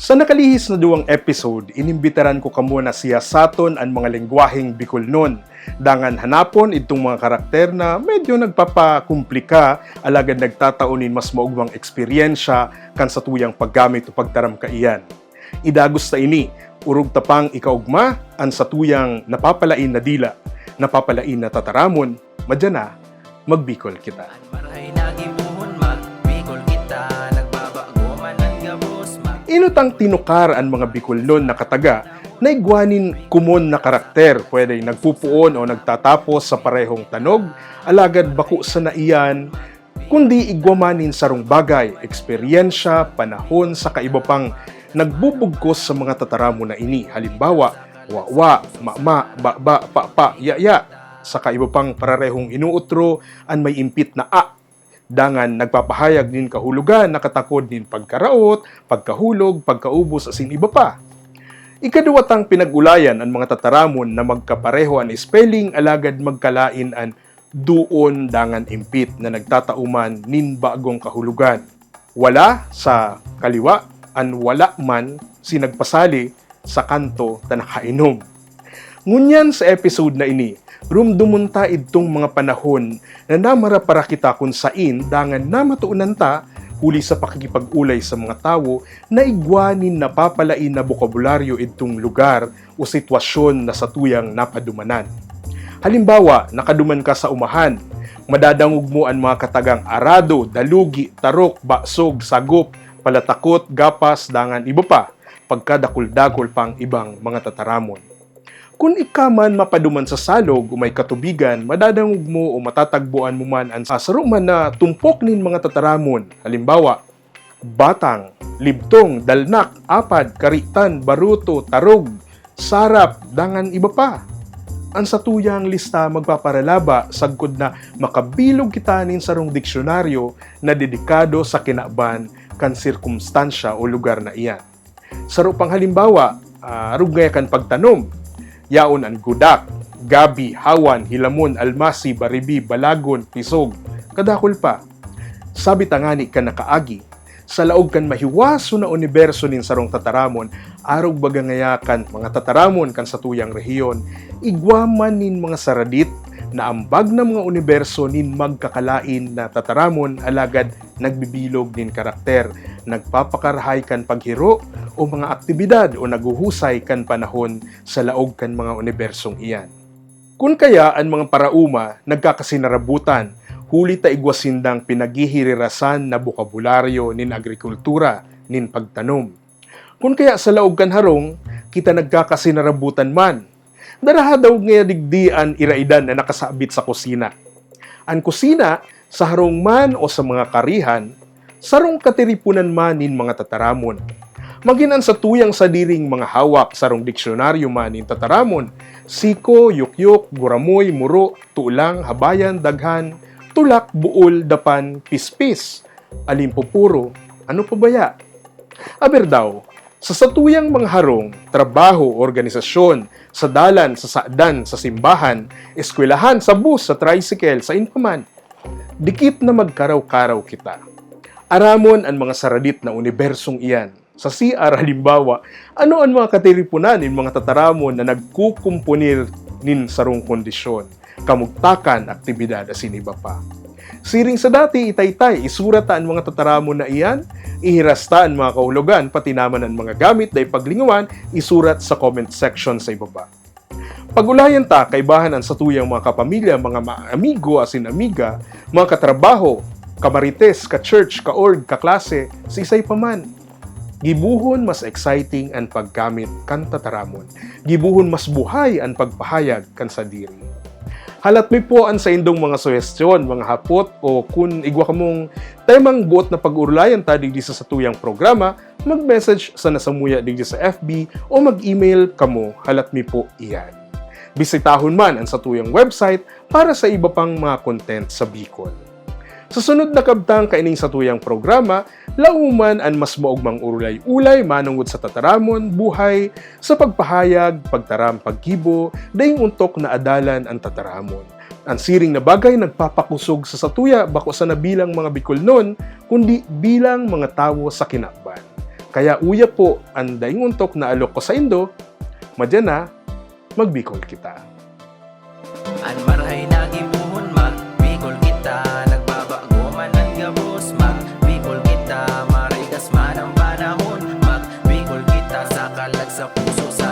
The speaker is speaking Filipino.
Sa nakalihis na duwang episode, inimbitaran ko kamo na siya saton ang mga lengguwaheng Bicol nun. Dangan hanapon itong mga karakter na medyo nagpapakumplika alagad nagtataunin mas maugmang eksperyensya kan sa tuyang paggamit o pagtaram kaiyan. Idagos ta ini, urog tapang ikaugma ang sa tuyang napapalain na dila, napapalain na tataramon, madya na, magbikol kita. Inutang tinukar ang mga Bicolnon na kataga na igwanin kumon na karakter pwede nagpupuon o nagtatapos sa parehong tanog, alagad bako sa naiyan, kundi igwamanin sarong bagay, eksperyensya, panahon sa kaiba pang nagbubugkos sa mga tataramo na ini. Halimbawa, wawa, mama, baba, papa, yaya, sa kaiba pang pararehong inuutro an may impit na a dangan nagpapahayag din kahulugan nakatakod din pagkaraot, pagkahulog, pagkaubos asin iba pa. Ikaduwatang pinag-ulayan ang mga tataramon na magkapareho ang spelling alagad magkalain ang duon dangan impit na nagtatauman nin bagong kahulugan. Wala sa kaliwa an wala man sinagpasali sa kanto na nakainom. Ngunyan sa episode na ini, rumdumunta idtong mga panahon na namara para kita kung sain dangan na matuunan ta huli sa pakikipag-ulay sa mga tao na igwanin na papalain na bokabularyo itong lugar o sitwasyon na sa tuyang napadumanan. Halimbawa, nakaduman ka sa umahan, madadangog mo ang mga katagang arado, dalugi, tarok, baksog, sagop, palatakot, gapas, dangan iba pa, pagkadakol-dakol pang ibang mga tataramon. Kung ikaman mapaduman sa salog o may katubigan, madadangog mo o matatagbuan mo man ang sasaruman na tumpok nin mga tataramon. Halimbawa, batang, libtong, dalnak, apad, karitan, baruto, tarog, sarap, dangan iba pa. Ang satuyang lista magpaparalaba sagkod na makabilog kita nin sarong diksyonaryo na dedikado sa kinaban kan sirkumstansya o lugar na iyan. Saro pang halimbawa, uh, rugay kan pagtanom, yaon ang gudak, gabi, hawan, hilamon, almasi, baribi, balagon, pisog, kadakol pa. Sabi tangani ka nakaagi, sa laog kan mahiwaso na universo nin sarong tataramon, arog bagangayakan mga tataramon kan sa tuyang rehiyon, igwaman nin mga saradit na ambag na mga universo nin magkakalain na tataramon alagad nagbibilog nin karakter, nagpapakarahay kan paghiro o mga aktibidad o naguhusay kan panahon sa laog kan mga unibersong iyan. Kung kaya ang mga parauma nagkakasinarabutan, huli ta igwasindang pinagihirirasan na bokabularyo nin agrikultura nin pagtanom. Kung kaya sa laog kan harong, kita nagkakasinarabutan man, daraha daw nga digdian iraidan na nakasabit sa kusina. Ang kusina, sa harong man o sa mga karihan, sarong katiripunan man nin mga tataramon. Maginan sa tuyang sadiring mga hawak sarong diksyonaryo man nin tataramon, siko, yukyuk, guramoy, muro, tulang, habayan, daghan, tulak, buol, dapan, pispis, alimpupuro, ano pa baya? Aber daw, sa satuyang mga harong, trabaho, organisasyon, sa dalan, sa saadan, sa simbahan, eskwelahan, sa bus, sa tricycle, sa inpaman, dikit na magkaraw-karaw kita. Aramon ang mga saradit na unibersong iyan. Sa CR halimbawa, ano ang mga katiripunan in mga tataramon na nagkukumpunir nin sarong kondisyon, kamugtakan, aktibidad, asin iba pa. Siring sa dati, itaytay, isurata ang mga tataramon na iyan, ihirasta mga kahulugan, pati naman ang mga gamit na ipaglingawan, isurat sa comment section sa ibaba. Pagulayan ta, kaibahan ang satuyang mga kapamilya, mga amigo, asin amiga, mga katrabaho, kamarites, ka-church, ka-org, kaklase, sa isay paman. Gibuhon mas exciting ang paggamit kan tataramon. Gibuhon mas buhay ang pagpahayag kan sa diri. Halat po ang sa indong mga suhestyon, mga hapot, o kung igwa kamong temang buot na pag-urulayan ta digdi sa satuyang programa, mag-message sa nasamuya digdi sa FB o mag-email kamo halat mi po iyan. Bisitahon man ang satuyang website para sa iba pang mga content sa Bicol. Sa sunod na kabtang kaining satuyang programa, lauman ang mas maugmang urulay-ulay manungod sa tataramon, buhay, sa pagpahayag, pagtaram, paggibo, daing untok na adalan ang tataramon. Ang siring na bagay nagpapakusog sa satuya bako sa nabilang mga Bicol nun, kundi bilang mga tawo sa kinakban. Kaya uya po ang dainguntok na alok ko sa Indo, madyan na, magbikol kita. An marhay nagibuhon mag Bicol kita panahon. Mag Bicol kita Sa kalag sa puso sa